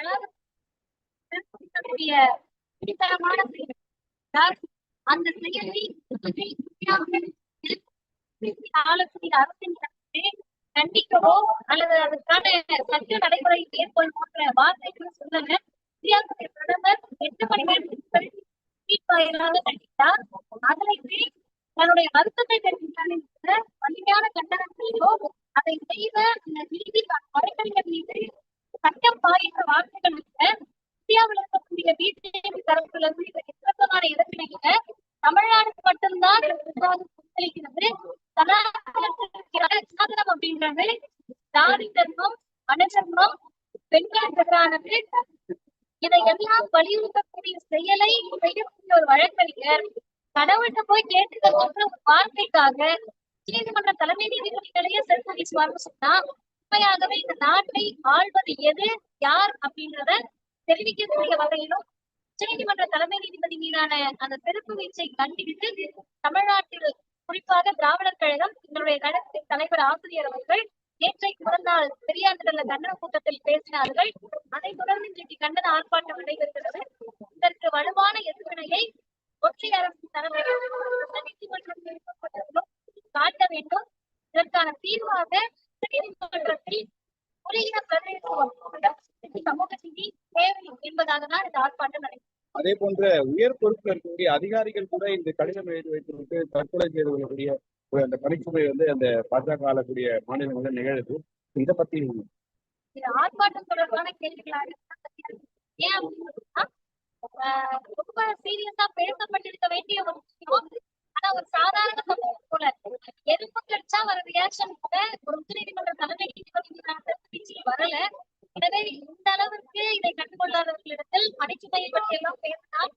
வளாகக்கூடிய அந்த செயலை ஆலோசனை அரசின் கண்டிக்கவோ அல்லது அதற்கான சட்ட நடைமுறை மேற்கொள் போன்ற வார்த்தைகளை சொல்லல இந்தியாவுடைய பிரதமர் எட்டு மணி நேரத்துக்கு ட்வீட் வாயிலாக கண்டித்தார்? அதற்கு தன்னுடைய வருத்தத்தை தெரிவித்தார் என்ற வலிமையான கண்டனங்களையோ அதை செய்த அந்த நீதி வழக்கறிஞர் மீது சட்டம் பாயின்ற வார்த்தைகள் பிஜேபி தரப்புல இருந்து இந்த எத்தமான இடத்திலேயே தமிழ்நாடு மட்டும்தான் நிர்வாகம் கொந்தளிக்கிறது சாதனம் அப்படின்றது ஜாதி தர்மம் மனதர்மம் பெண்களுக்கு எதிரானது இதையெல்லாம் வலியுறுத்தக்கூடிய செயலை செய்யக்கூடிய ஒரு வழக்கறிஞர். கடவுள்கிட்ட போய் கேட்டுக்க சொல்ற ஒரு வார்த்தைக்காக நீதிமன்ற தலைமை நீதிபதிகளையே செல்வ சுவாமி சொன்னா உண்மையாகவே இந்த நாட்டை ஆள்வது எது யார் அப்படின்றத தெரிவிக்கக்கூடிய வகையிலும் உச்சநீதிமன்ற தலைமை நீதிபதி மீதான அந்த திருப்பு வீச்சை கண்டித்து தமிழ்நாட்டில் குறிப்பாக திராவிடர் கழகம் எங்களுடைய கழகத்தின் தலைவர் ஆசிரியர் அவர்கள் நேற்றைக்கு முன்னாள் பெரியார் திடல்ல கண்டன கூட்டத்தில் பேசினார்கள். அதைத் தொடர்ந்து இன்றைக்கு கண்டன ஆர்ப்பாட்டம் நடைபெறுகிறது. இதற்கு வலுவான எதிர்வினையை ஒற்றை அரசு தலைமையில் உச்சநீதிமன்றம் காட்ட வேண்டும். இதற்கான தீர்வாக உச்சநீதிமன்றத்தில் உரிய பிரதிநிதித்துவம் சமூக நீதி தேவை என்பதாக தான் இந்த ஆர்ப்பாட்டம் நடைபெறும் அதே போன்ற உயர் பொறுப்பில் இருக்கக்கூடிய அதிகாரிகள் கூட இந்த கடிதம் எழுதி வைத்துவிட்டு தற்கொலை செய்து கொள்ளக்கூடிய ஒரு அந்த பணிச்சுமை வந்து அந்த பாஜக ஆளக்கூடிய மாநிலங்களில் நிகழுது. இதை பத்தி ஆர்ப்பாட்டம் தொடர்பான கேள்விகளாக ஏன் அப்படின்னு ரொம்ப சீரியஸா பேசப்பட்டிருக்க வேண்டிய ஒரு விஷயம். ஆனா ஒரு சாதாரண சம்பவம் போல எதிர்ப்பு கிடைச்சா வர ரியாக்ஷன் கூட ஒரு உச்சநீதிமன்ற தலைமை நீதிபதி வரல. எனவே இதை கண்டுகொள்ளாதவர்களிடத்தில் அடிச்சுமையை பற்றி எல்லாம் பேசினால்